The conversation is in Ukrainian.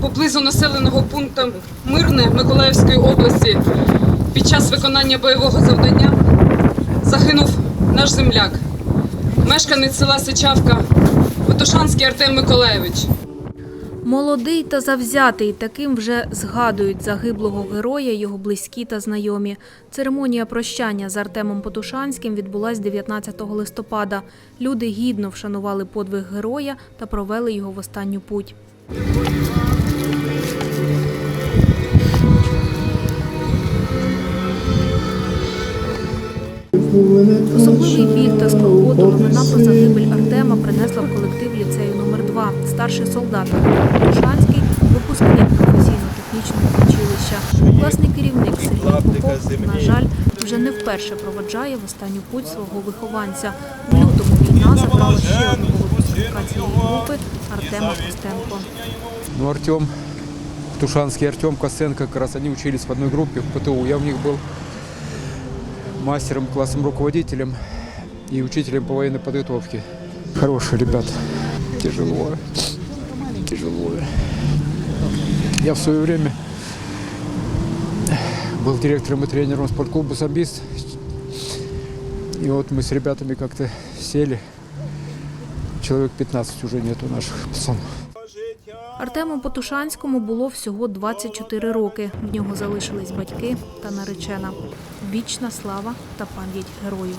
поблизу населеного пункту Мирне Миколаївської області під час виконання бойового завдання загинув наш земляк, мешканець села Сичавка, Потушанський Артем Миколаєвич. Молодий та завзятий, таким вже згадують загиблого героя, його близькі та знайомі. Церемонія прощання з Артемом Потушанським відбулась 19 листопада. Люди гідно вшанували подвиг героя та провели його в останню путь. Особливий біль та скорботу новина про загибель Артема принесла в колектив ліцею номер 2 Старший солдат Артем Потушанський, випускник професійно-технічного училища. Класний керівник Сергій Попов, на жаль, вже не вперше проводжає в останню путь свого вихованця. В лютому війна забрала ще одного цієї групи Артема Костенко. Ну, Артем, Тушанский Артем Косенко, как раз они учились в одной группе в ПТУ. Я у них был мастером, классным руководителем и учителем по военной подготовке. Хорошие ребята. Тяжело. Тяжело. Я в свое время был директором и тренером спортклуба «Самбист». И вот мы с ребятами как-то сели. Человек 15 уже нету наших пацанов. Артему Потушанському було всього 24 роки. В нього залишились батьки та наречена. Вічна слава та пам'ять герою.